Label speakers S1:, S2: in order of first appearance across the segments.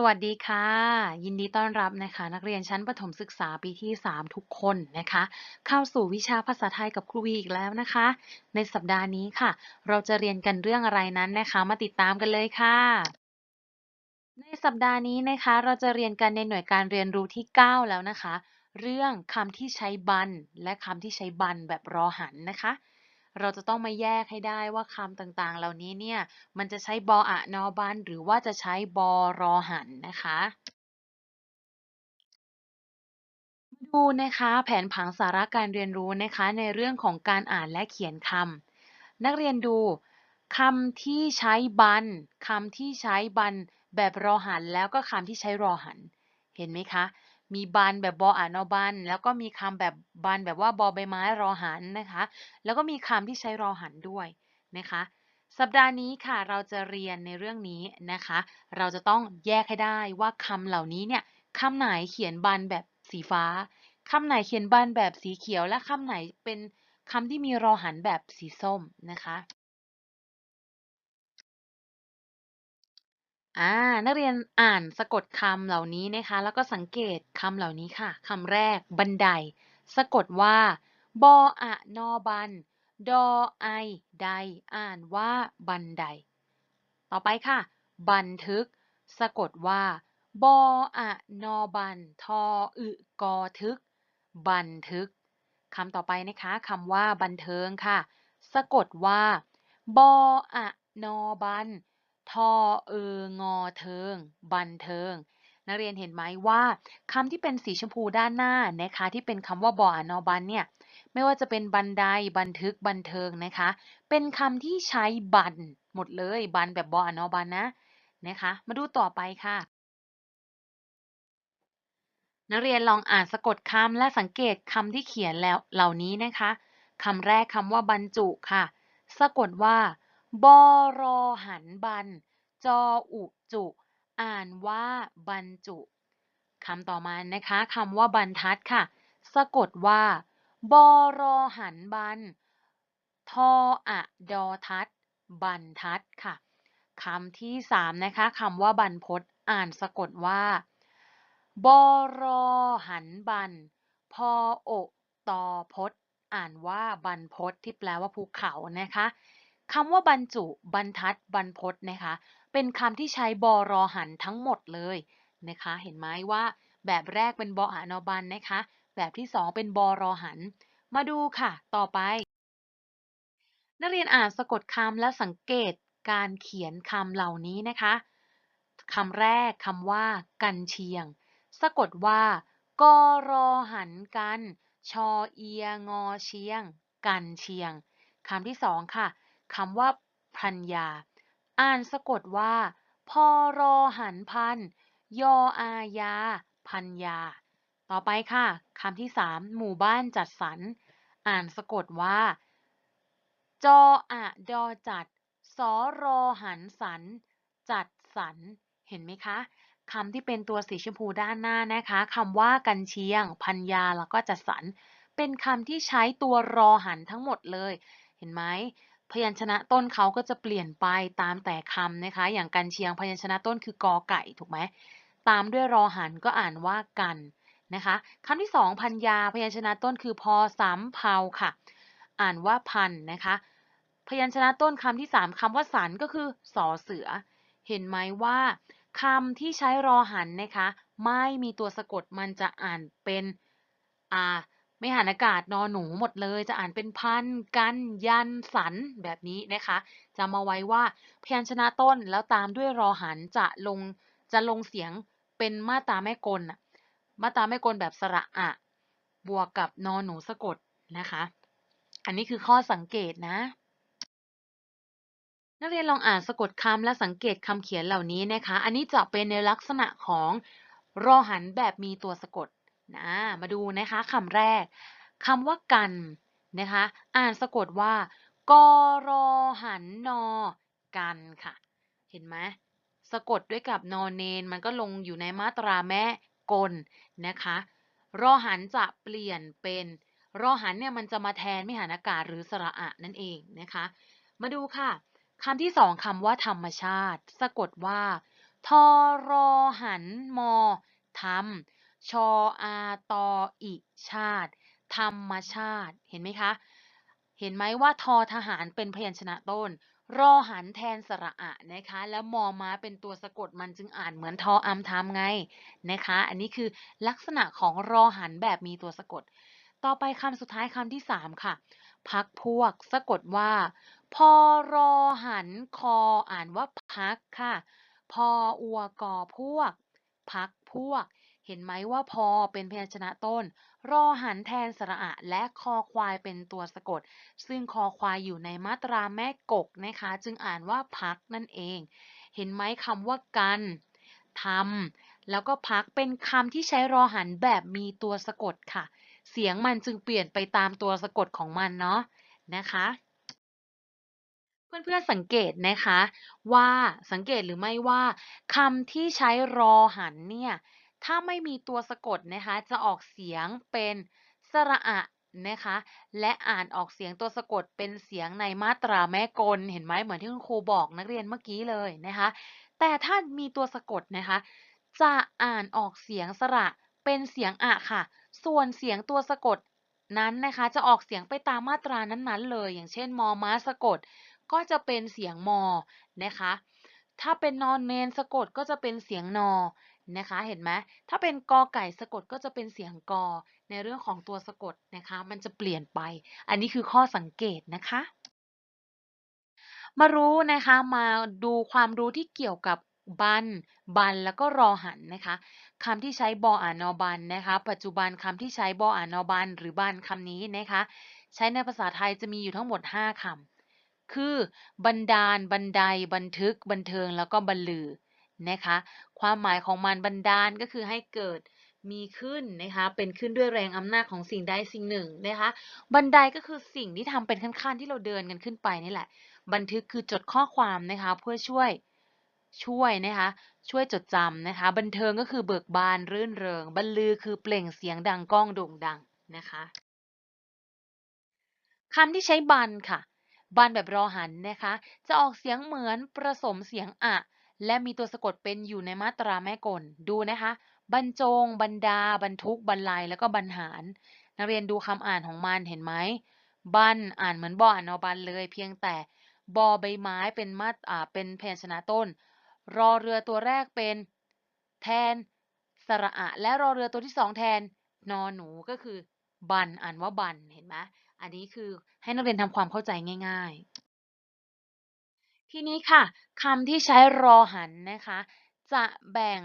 S1: สวัสดีค่ะ ยินดีต้อนรับนะคะ นักเรียนชั้นประถมศึกษาปีที่ 3 ทุกคนนะคะ เข้าสู่วิชาภาษาไทยกับครูวีอีกแล้วนะคะ ในสัปดาห์นี้ค่ะ เราจะเรียนกันเรื่องอะไรนั้นนะคะ มาติดตามกันเลยค่ะ ในสัปดาห์นี้นะคะ เราจะเรียนกันในหน่วยการเรียนรู้ที่ 9 แล้วนะคะ เรื่องคำที่ใช้บัน และคำที่ใช้บันแบบรอหันนะคะ เราจะต้องมาแยกให้ได้ว่าคำต่างๆ เหล่านี้เนี่ย มันจะใช้บออะนอบัน หรือว่าจะใช้บอรอหันนะคะดูนะคะแผนผังสาระการเรียนรู้นะคะในเรื่องของการอ่านและเขียนคำนักเรียนดูคำที่ใช้บันคำที่ใช้บันแบบรอหัน แล้วก็คำที่ใช้รอหัน เห็นไหมคะ มีบันแบบบออ่านอบัน แล้วก็มีคำแบบบันแบบว่าบอใบไม้รอหันนะคะ แล้วก็มีคำที่ใช้รอหันด้วยนะคะ สัปดาห์นี้ค่ะเราจะเรียนในเรื่องนี้นะคะ เราจะต้องแยกให้ได้ว่าคำเหล่านี้เนี่ยคำไหนเขียนบันแบบสีฟ้าคำไหนเขียนบันแบบสีเขียว และคำไหนเป็นคำที่มีรอหันแบบสีส้มนะคะ อ่านักเรียนอ่านสะกดคำเหล่านี้นะคะ แล้วก็สังเกตคำเหล่านี้ค่ะคำแรกบันได สะกดว่า บออะนอบัน ดอไอได อ่านว่าบันได ต่อไปค่ะ บันทึก สะกดว่า บออะนอบัน ทออึกอทึก บันทึกคำต่อไปนะคะคำว่าบันเทิงค่ะ สะกดว่า บออะนอบัน ทอเองอเทิง บันเทิง นักเรียนเห็นไหมว่าคำที่เป็นสีชมพูด้านหน้านะคะ ที่เป็นคำว่าบออนอบันเนี่ยไม่ว่าจะเป็นบันไดบันทึกบันเทิงนะคะ เป็นคำที่ใช้บันหมดเลยบันแบบบออนอบันนะนะคะ มาดูต่อไปค่ะนักเรียนลองอ่านสะกดคำและสังเกตคำที่เขียนแล้วเหล่านี้นะคะคำแรกคำว่าบรรจุค่ะ สะกดว่าบอรอหันบัน จออุจุ อ่านว่าบรรจุคำต่อมานะคะคำว่าบรรทัดค่ะ สะกดว่าบอรอหันบันทออะดอทัดบรรทัดค่ะคำที่สามนะคะคำว่าบรรพตอ่านสะกดว่าบอรอหันบันพอโอตอพดอ่านว่าบรรพตที่แปลว่าภูเขานะคะคำว่าบรรจุ บรรทัด บรรพตนะคะ เป็นคำที่ใช้บอรอหันทั้งหมดเลยนะคะ เห็นไหมว่าแบบแรกเป็นบอหานอบันนะคะ แบบที่สองเป็นบอรอหัน มาดูค่ะ ต่อไป นักเรียนอ่านสะกดคำและสังเกตการเขียนคำเหล่านี้นะคะคำแรกคำว่า กันเชียง สะกดว่ากอรอหันกัน ชอเอียงอเชียง กันเชียงคำที่สองค่ะคำว่าพันยา อ่านสะกดว่า พอรอหันพัน ยออายา พันยา ต่อไปค่ะคำที่สามหมู่บ้านจัดสรร อ่านสะกดว่า จออะดอจัด สอรอหันสันจัดสรร เห็นไหมคะคำที่เป็นตัวสีชมพูด้านหน้านะคะคำว่ากันเชียง พันยาแล้วก็จัดสรร เป็นคำที่ใช้ตัวรอหันทั้งหมดเลย เห็นไหม พยัญชนะต้นเขาก็จะเปลี่ยนไปตามแต่คำนะคะ อย่างกันเชียงพยัญชนะต้นคือกอไก่ถูกไหมตามด้วยรอหันก็อ่านว่ากันนะคะคำที่สองพันยาพยัญชนะต้นคือพอสามเผาค่ะ อ่านว่าพันนะคะพยัญชนะต้นคำที่สามคำว่าสันก็คือสอเสือ เห็นไหมว่าคำที่ใช้รอหันนะคะ ไม่มีตัวสะกดมันจะอ่านเป็นอ่า ไม่หันอากาศนอหนูหมดเลย จะอ่านเป็นพันกันยันสันแบบนี้นะคะจำมาไว้ว่าพยัญชนะต้นแล้วตามด้วยรอหันจะลงจะลงเสียงเป็นมาตาแม่กลมาตาแม่กลแบบสระอะ บวกกับนอหนูสะกดนะคะ อันนี้คือข้อสังเกตนะ นักเรียนลองอ่านสะกดคำและสังเกตคำเขียนเหล่านี้นะคะ อันนี้จะเป็นในลักษณะของรอหันแบบมีตัวสะกด นะมาดูนะคะคำแรกคำว่ากันนะคะอ่านสะกดว่ากรอหันนอกันค่ะ เห็นไหมสะกดด้วยกับนอนเนนมันก็ลงอยู่ในมาตราแม่กลนะคะรอหันจะเปลี่ยนเป็นรอหันเนี่ยมันจะมาแทนไม่หันอากาศหรือสระอะนั่นเองนะคะ มาดูค่ะคำที่สองคำว่าธรรมชาติ สะกดว่าทอรอหันมอทำ ชออาตออิชาติ ธรรมชาติ เห็นไหมคะ เห็นไหมว่าทอทหารเป็นพยัญชนะต้น รอหันแทนสระอะนะคะ แล้วมอม้าเป็นตัวสะกดมันจึงอ่านเหมือนทออัมทำไงนะคะ อันนี้คือลักษณะของรอหันแบบมีตัวสะกด ต่อไปคำสุดท้ายคำที่3ค่ะ พักพวกสะกดว่าพอรอหันคออ่านว่าพักค่ะ พออัวกอพวก พักพวก เห็นไหมว่าพอเป็นพยัญชนะต้น รอหันแทนสระอะและคอควายเป็นตัวสะกด ซึ่งคอควายอยู่ในมาตราแม่กกนะคะ จึงอ่านว่าพักนั่นเอง เห็นไหมคำว่ากันทำแล้วก็พักเป็นคำที่ใช้รอหันแบบมีตัวสะกดค่ะ เสียงมันจึงเปลี่ยนไปตามตัวสะกดของมันเนาะนะคะเพื่อนๆสังเกตนะคะว่าสังเกตหรือไม่ว่าคำที่ใช้รอหันเนี่ย ถ้าไม่มีตัวสะกดนะคะ จะออกเสียงเป็นสระอะนะคะ และอ่านออกเสียงตัวสะกดเป็นเสียงในมาตราแม่กล เห็นไหมเหมือนที่คุณครูบอกนักเรียนเมื่อกี้เลยนะคะ แต่ถ้ามีตัวสะกดนะคะ จะอ่านออกเสียงสระเป็นเสียงอะค่ะ ส่วนเสียงตัวสะกดนั้นนะคะ จะออกเสียงไปตามมาตรานั้นๆ เลย อย่างเช่นมอม้าสะกด ก็จะเป็นเสียงมอนะคะ ถ้าเป็นนอนเนนสะกดก็จะเป็นเสียงนอ นะคะเห็นไหมถ้าเป็นกอไก่สะกดก็จะเป็นเสียงกอในเรื่องของตัวสะกดนะคะ มันจะเปลี่ยนไป อันนี้คือข้อสังเกตนะคะ มารู้นะคะมาดูความรู้ที่เกี่ยวกับบัน บัน แล้วก็รอหันนะคะคำที่ใช้บออ่านอบันนะคะ ปัจจุบันคำที่ใช้บออ่านอบัน หรือบันคำนี้นะคะ ใช้ในภาษาไทยจะมีอยู่ทั้งหมด 5คำคือ บันดาล บันได บันทึก บันเทิง แล้วก็บรรลือ นะคะความหมายของมันบันดาลก็คือให้เกิดมีขึ้นนะคะเป็นขึ้นด้วยแรงอำนาจของสิ่งใดสิ่งหนึ่งนะคะบันไดก็คือสิ่งที่ทำเป็นขั้นๆที่เราเดินกันขึ้นไปนี่แหละ บันทึกคือจดข้อความนะคะเพื่อช่วยช่วยนะคะช่วยจดจำนะคะ บันเทิงก็คือเบิกบานรื่นเริง บรรลือคือเปล่งเสียงดังก้องโด่งดังนะคะคำที่ใช้บันค่ะ บันแบบรอหันนะคะ จะออกเสียงเหมือนผสมเสียงอะ และมีตัวสะกดเป็นอยู่ในมาตราแม่กลดูนะคะ บรรจง บรรดา บรรทุก บรรลัย แล้วก็บรรหาร นักเรียนดูคำอ่านของมันเห็นไหมบันอ่านเหมือนบออ่านอบันเลย เพียงแต่บอใบไม้เป็นมาอ่าเป็นพยัญชนะต้น รอเรือตัวแรกเป็นแทนสระอะและรอเรือตัวที่สองแทนนอหนูก็คือบันอ่านว่าบันเห็นไหมอันนี้คือให้นักเรียนทำความเข้าใจง่าย ๆ ทีนี้ค่ะคำที่ใช้รอหันนะคะ จะแบ่ง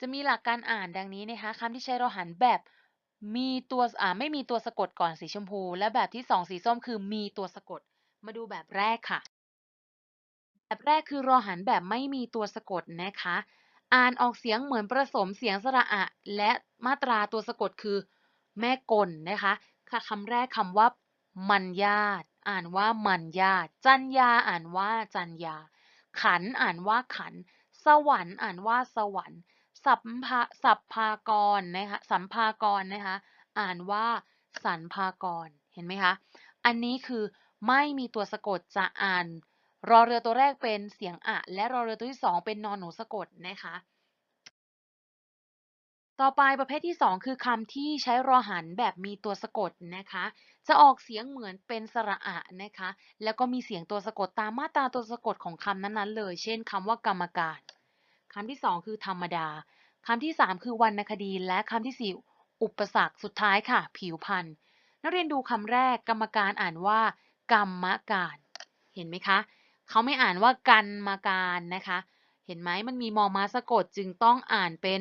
S1: จะมีหลักการอ่านดังนี้นะคะคำที่ใช้รอหันแบบมีตัวอ่าไม่มีตัวสะกดก่อนสีชมพู และแบบที่สองสีส้มคือมีตัวสะกด มาดูแบบแรกค่ะ แบบแรกคือรอหันแบบไม่มีตัวสะกดนะคะ อ่านออกเสียงเหมือนผสมเสียงสระอะ และมาตราตัวสะกดคือ แม่กลนะคะค่ะคำแรกคำว่า มันญาติ อ่านว่ามันญาจันยาอ่านว่าจันยาขันอ่านว่าขัน สวรรค์อ่านว่าสวรรค์ สัพพะสัพพากรนะคะสัมภากรนะคะ อ่านว่าสันภากร เห็นไหมคะ อันนี้คือไม่มีตัวสะกดจะอ่าน รอเรือตัวแรกเป็นเสียงอะ และรอเรือตัวที่สองเป็นนอนหนูสะกดนะคะต่อไปประเภทที่ 2 คือคำที่ใช้รอหันแบบมีตัวสะกดนะคะ จะออกเสียงเหมือนเป็นสระอะนะคะ แล้วก็มีเสียงตัวสะกดตามมาตราตัวสะกดของคำนั้นๆเลย เช่นคำว่ากรรมการคำที่2คือธรรมดาคำที่3คือวรรณคดี และคำที่4อุปสรรคสุดท้ายค่ะ ผิวพันธุ์นักเรียนดูคำแรกกรรมการอ่านว่า กรรมการ เห็นไหมคะเขาไม่อ่านว่ากันมาการนะคะ เห็นไหมมันมีมอมาสะกดจึงต้องอ่านเป็น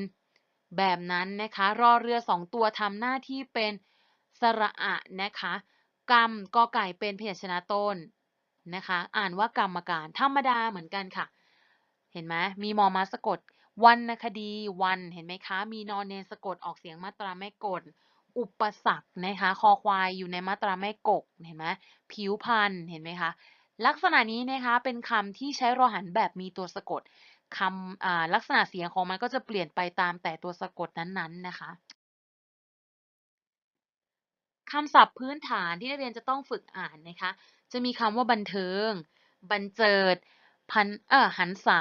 S1: แบบนั้นนะคะ รอเรือสองตัวทำหน้าที่เป็น สระอะนะคะกรรมกอไก่เป็นพยัญชนะต้นนะคะ อ่านว่ากรรมการธรรมดาเหมือนกันค่ะ เห็นไหมมีมอมาสะกดวรรณคดีวันเห็นไหมคะ มีนอนเนสะกดออกเสียงมาตราไม่กดอุปสรรคนะคะคอควายอยู่ในมาตราไม่กกเห็นไหมผิวพันธ์เห็นไหมคะลักษณะนี้นะคะเป็นคำที่ใช้รหันแบบมีตัวสะกดคำลักษณะเสียงของมันก็จะเปลี่ยนไปตามแต่ตัวสะกดนั้นๆนะคะำศัพท์พื้นฐานที่นักเรียนจะต้องฝึกอ่านนะคะ จะมีคำว่าบันเทิง บันเจิด พันเออหันษา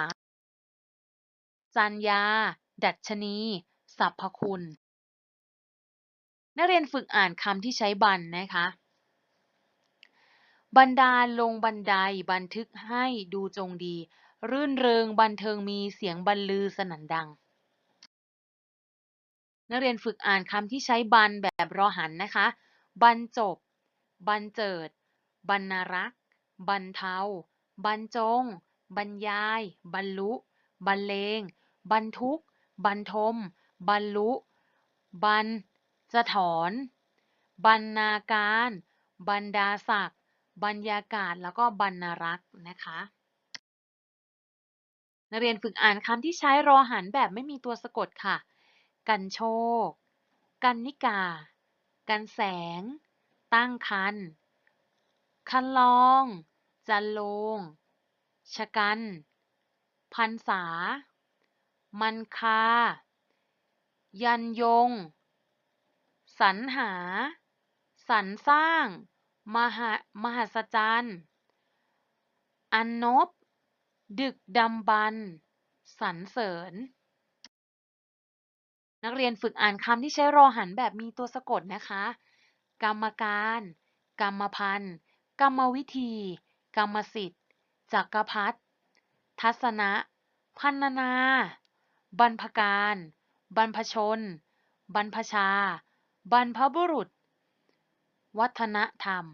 S1: จัญญาดัชนีสรรพคุณ นักเรียนฝึกอ่านคำที่ใช้บันนะคะบรรดาลลงบันไดบันทึกให้ดูจงดี รื่นเริงบันเทิงมีเสียงบรรลือสนั่นดัง นักเรียนฝึกอ่านคำที่ใช้บันแบบรอหันนะคะ บรรจบ บรรเจิด บรรณรักษ์ บรรเทา บรรจง บรรยาย บรรลุ บรรเลง บรรทุก บรรทม บรรลุ บรรจะถอน บรรณาการ บรรดาศักดิ์ บรรยากาศ แล้วก็บรรณรักษ์นะคะนักเรียนฝึกอ่านคำที่ใช้รอหันแบบไม่มีตัวสะกดค่ะ กันโชค กันนิกา กันแสง ตั้งคัน คันลอง จันลง ชะกัน พันษา มันคา ยันยง สรรหา สรรสร้าง มหามหัศจรรย์ อันนบ ดึกดำบรรสรรเสริญ นักเรียนฝึกอ่านคำที่ใช้รอหันแบบมีตัวสะกดนะคะ กรรมการ กรรมพันธ์กรรมวิธี กรรมสิทธิ์จักรพรรดิทัศนะ พันนา บรรพการ บรรพชน บรรพชา บรรพบุรุษ วัฒนธรรม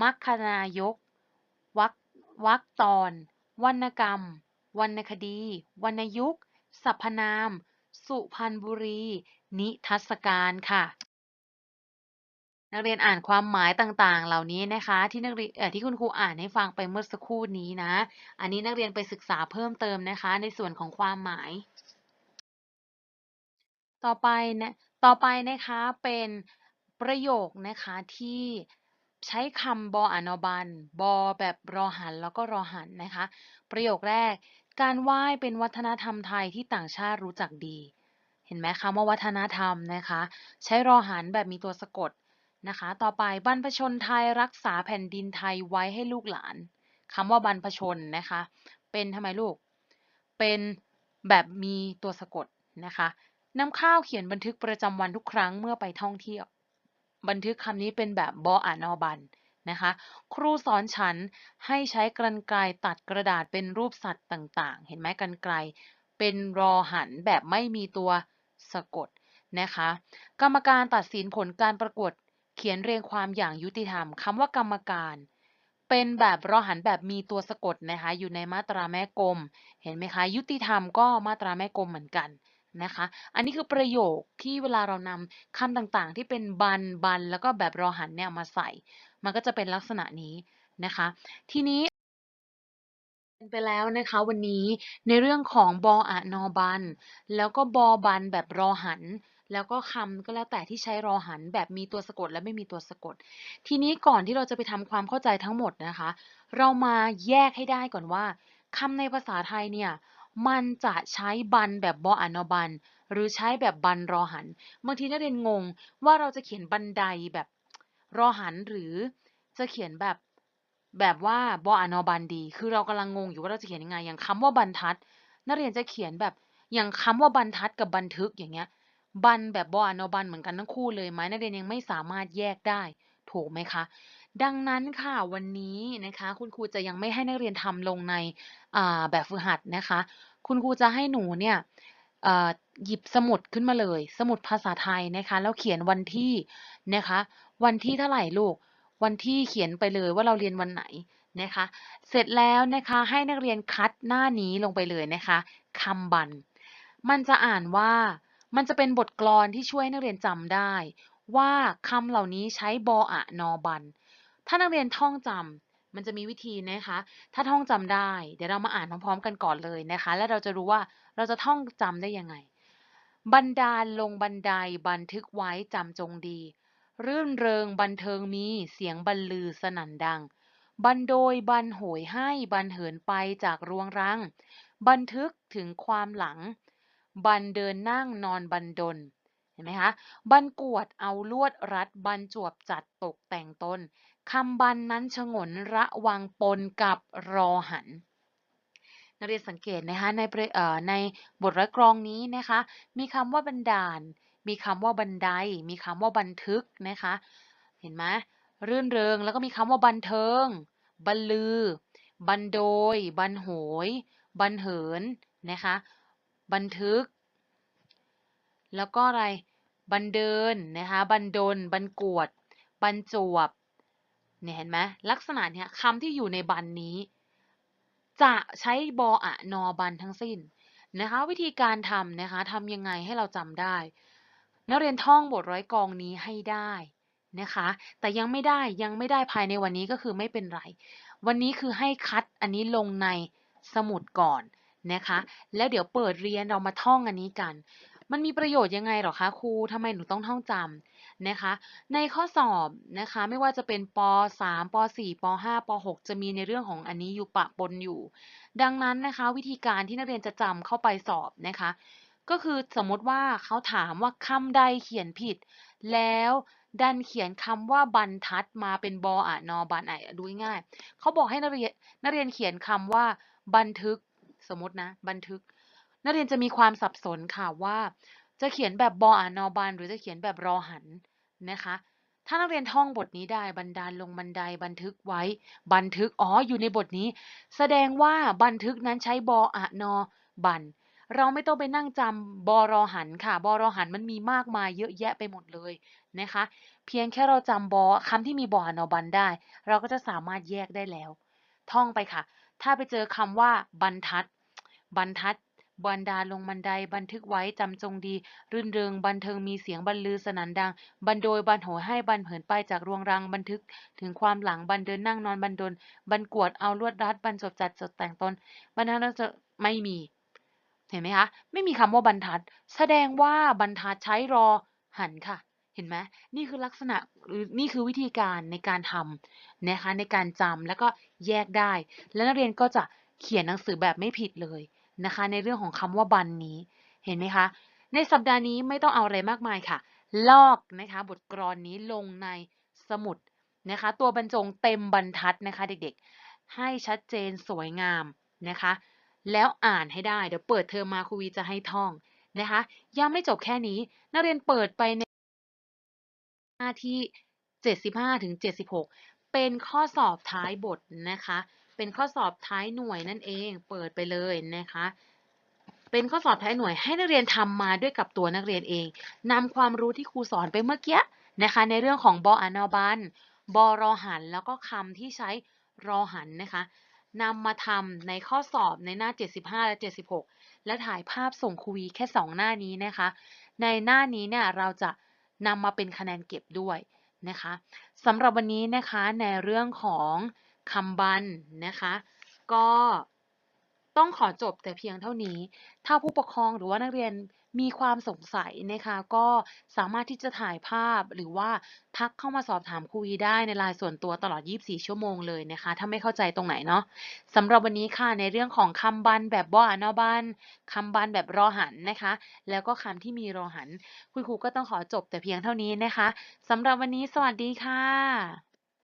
S1: มัคคนายกวรรควรรคตอน วรรณกรรม วรรณคดี วรรณยุกต์สรรพนาม สุพรรณบุรี นิทรรศการค่ะ นักเรียนอ่านความหมายต่างๆ เหล่านี้นะคะ ที่นักเรียนที่คุณครูอ่านให้ฟังไปเมื่อสักครู่นี้นะ อันนี้นักเรียนไปศึกษาเพิ่มเติมนะคะ ในส่วนของความหมาย ต่อไปนะต่อไปนะคะเป็นประโยคนะคะที่ใช้คำบออนบัน บอแบบรอหันแล้วก็รอหันนะคะ ประโยคแรก การไหว้เป็นวัฒนธรรมไทยที่ต่างชาติรู้จักดี เห็นไหมคำว่าวัฒนธรรมนะคะ ใช้รอหันแบบมีตัวสะกดนะคะ ต่อไปบรรพชนไทยรักษาแผ่นดินไทยไว้ให้ลูกหลานคำว่าบรรพชนนะคะ เป็นทำไมลูก เป็นแบบมีตัวสะกดนะคะนำข้าวเขียนบันทึกประจำวันทุกครั้งเมื่อไปท่องเที่ยว บันทึกคำนี้เป็นแบบบออ่านอบัน นะคะ ครูสอนฉันให้ใช้กรรไกรตัดกระดาษเป็นรูปสัตว์ต่าง ๆ เห็นไหมกรรไกรเป็นรอหันแบบไม่มีตัวสะกดนะคะ กรรมการตัดสินผลการประกวดเขียนเรียงความอย่างยุติธรรมคำว่ากรรมการ เป็นแบบรอหันแบบมีตัวสะกดนะคะ อยู่ในมาตราแม่กลม เห็นไหมคะ ยุติธรรมก็มาตราแม่กลมเหมือนกันนะคะ อันนี้คือประโยคที่เวลาเรานำคำต่างๆ ที่เป็นบันบันแล้วก็แบบรอหันเนี่ยมาใส่ มันก็จะเป็นลักษณะนี้นะคะ ทีนี้ไปแล้วนะคะวันนี้ในเรื่องของบออะนอบัน แล้วก็บอบันแบบรอหัน แล้วก็คำก็แล้วแต่ที่ใช้รอหันแบบมีตัวสะกดและไม่มีตัวสะกด ทีนี้ก่อนที่เราจะไปทำความเข้าใจทั้งหมดนะคะ เรามาแยกให้ได้ก่อนว่าคำในภาษาไทยเนี่ยมันจะใช้บันแบบบออะนอบัน หรือใช้แบบบันรอหันบางทีนักเรียนงงว่าเราจะเขียนบันไดแบบ รอหันหรือจะเขียนแบบแบบว่าบออนอบันดี คือเรากำลังงงอยู่ว่าเราจะเขียนยังไง อย่างคำว่าบรรทัด นักเรียนจะเขียนแบบอย่างคำว่าบรรทัดกับบันทึกอย่างเงี้ย บันแบบบออนอบันเหมือนกันทั้งคู่เลยไหมนักเรียนยังไม่สามารถแยกได้ถูกไหมคะ ดังนั้นค่ะวันนี้นะคะ คุณครูจะยังไม่ให้นักเรียนทำลงในแบบฝึกหัดนะคะ คุณครูจะให้หนูเนี่ย เอ่อ หยิบสมุดขึ้นมาเลย สมุดภาษาไทยนะคะ แล้วเขียนวันที่นะคะ วันที่เท่าไหร่ลูก วันที่เขียนไปเลยว่าเราเรียนวันไหนนะคะ เสร็จแล้วนะคะให้นักเรียนคัดหน้านี้ลงไปเลยนะคะ คำบันมันจะอ่านว่า มันจะเป็นบทกลอนที่ช่วยให้นักเรียนจำได้ ว่าคำเหล่านี้ใช้บออะ นอบัน ถ้านักเรียนท่องจำมันจะมีวิธีนะคะ ถ้าท่องจำได้ เดี๋ยวเรามาอ่านพร้อม ๆ กันก่อนเลยนะคะ แล้วเราจะรู้ว่า เราจะท่องจำได้ยังไงบรรดาลลงบันไดบันทึกไว้จำจงดี รื่นเริงบันเทิงมีเสียงบรรลือสนั่นดัง บันโดยบันโหยให้บันเหินไปจากรวงรัง บันทึกถึงความหลัง บันเดินนั่งนอนบันดลเห็นไหมคะบันกวดเอาลวดรัดบันจวบจัดตกแต่งตนคำบันนั้นฉงนระวังปนกับรอหัน นักเรียนสังเกตนะคะในในบทร้อยกลองนี้นะคะมีคำว่าบันดาล มีคำว่าบันได มีคำว่าบันทึกนะคะเห็นไหมรื่นเริงแล้วก็มีคำว่าบันเทิง บรรลือ บันโดย บันโหย บันเหินนะคะบันทึก แล้วก็อะไรบันเดินนะคะบันดล บันกวด บันจวบเนี่ยเห็นไหมลักษณะเนี่ยคำที่อยู่ในบันนี้ จะใช้บออะนอบันทั้งสิ้นนะคะ วิธีการทำนะคะทำยังไงให้เราจำได้ นักเรียนท่องบทร้อยกองนี้ให้ได้นะคะ แต่ยังไม่ได้ยังไม่ได้ภายในวันนี้ก็คือไม่เป็นไร วันนี้คือให้คัดอันนี้ลงในสมุดก่อนนะคะ แล้วเดี๋ยวเปิดเรียนเรามาท่องอันนี้กัน มันมีประโยชน์ยังไงหรอคะครูทำไมหนูต้องท่องจำ นะคะ ในข้อสอบนะคะ ไม่ว่าจะเป็นป .3 ป .4 ป .5 ป .6 จะมีในเรื่องของอันนี้อยู่ปะปนอยู่ ดังนั้นนะคะ วิธีการที่นักเรียนจะจำเข้าไปสอบนะคะ ก็คือสมมติว่าเขาถามว่าคำใดเขียนผิด แล้วดันเขียนคำว่าบรรทัดมาเป็นบออะนอบันไอดูง่ายเขาบอกให้นักเรียนนักเรียนเขียนคำว่าบันทึกสมมตินะ บันทึก นักเรียนจะมีความสับสนค่ะว่า จะเขียนแบบบออะนอบัน หรือจะเขียนแบบรอหันนะคะ ถ้านักเรียนท่องบทนี้ได้บันดาลลงบันไดบันทึกไว้ บันทึกอ๋ออยู่ในบทนี้ แสดงว่าบันทึกนั้นใช้บออะนอบัน เราไม่ต้องไปนั่งจำบอรอหันค่ะบอรอหันมันมีมากมายเยอะแยะไปหมดเลยนะคะ เพียงแค่เราจำบอคำที่มีบออะนอบันได้ เราก็จะสามารถแยกได้แล้ว ท่องไปค่ะ ถ้าไปเจอคำว่าบรรทัดบรรทัด บันดาลงบันไดบันทึกไว้จำจงดี รื่นเริงบันเทิงมีเสียงบรรลือสนั่นดัง บันโดยบันโหยให้บันเผินไปจากรวงรังบันทึก ถึงความหลังบันเดินนั่งนอนบันดลบันกวดเอาลวดรัดบันจบจัดจดแต่งตนบรรทัดจะไม่มี เห็นไหมคะ ไม่มีคำว่าบรรทัด แสดงว่าบรรทัดใช้รอหันค่ะ เห็นไหมนี่คือลักษณะหรือนี่คือวิธีการในการทำนะคะในการจำแล้วก็แยกได้ แล้วนักเรียนก็จะเขียนหนังสือแบบไม่ผิดเลย นะคะ ในเรื่องของคำว่าบันนี้ เห็นไหมคะ ในสัปดาห์นี้ไม่ต้องเอาอะไรมากมายค่ะ ลอกนะคะบทกลอนนี้ลงในสมุดนะคะ ตัวบรรจงเต็มบรรทัดนะคะ เด็กๆ ให้ชัดเจนสวยงามนะคะ แล้วอ่านให้ได้ เดี๋ยวเปิดเทอมมาครูวีจะให้ท่องนะคะยังไม่จบแค่นี้นักเรียนเปิดไปในหน้าที่ 75ถึง76 เป็นข้อสอบท้ายบทนะคะ เป็นข้อสอบท้ายหน่วยนั่นเอง เปิดไปเลยนะคะ เป็นข้อสอบท้ายหน่วยให้นักเรียนทำมาด้วยกับตัวนักเรียนเองนำความรู้ที่ครูสอนไปเมื่อกี้นะคะ ในเรื่องของบออนอบันบอรอหัน แล้วก็คำที่ใช้รอหันนะคะนำมาทำในข้อสอบในหน้า 75 และ 76 และถ่ายภาพส่งครูวีแค่ 2 หน้านี้นะคะ ในหน้านี้เนี่ยเราจะนำมาเป็นคะแนนเก็บด้วยนะคะสำหรับวันนี้นะคะในเรื่องของ คำบันนะคะ ก็ต้องขอจบแต่เพียงเท่านี้ ถ้าผู้ปกครองหรือว่านักเรียนมีความสงสัยนะคะ ก็สามารถที่จะถ่ายภาพหรือว่าทักเข้ามาสอบถามครูวีได้ในไลน์ส่วนตัวตลอด 24 ชั่วโมงเลยนะคะ ถ้าไม่เข้าใจตรงไหนเนาะสำหรับวันนี้ค่ะในเรื่องของคำบันแบบบ่อานอบันคำบันแบบรอหันนะคะ แล้วก็คำที่มีรอหัน คุณครูก็ต้องขอจบแต่เพียงเท่านี้นะคะสำหรับวันนี้สวัสดีค่ะ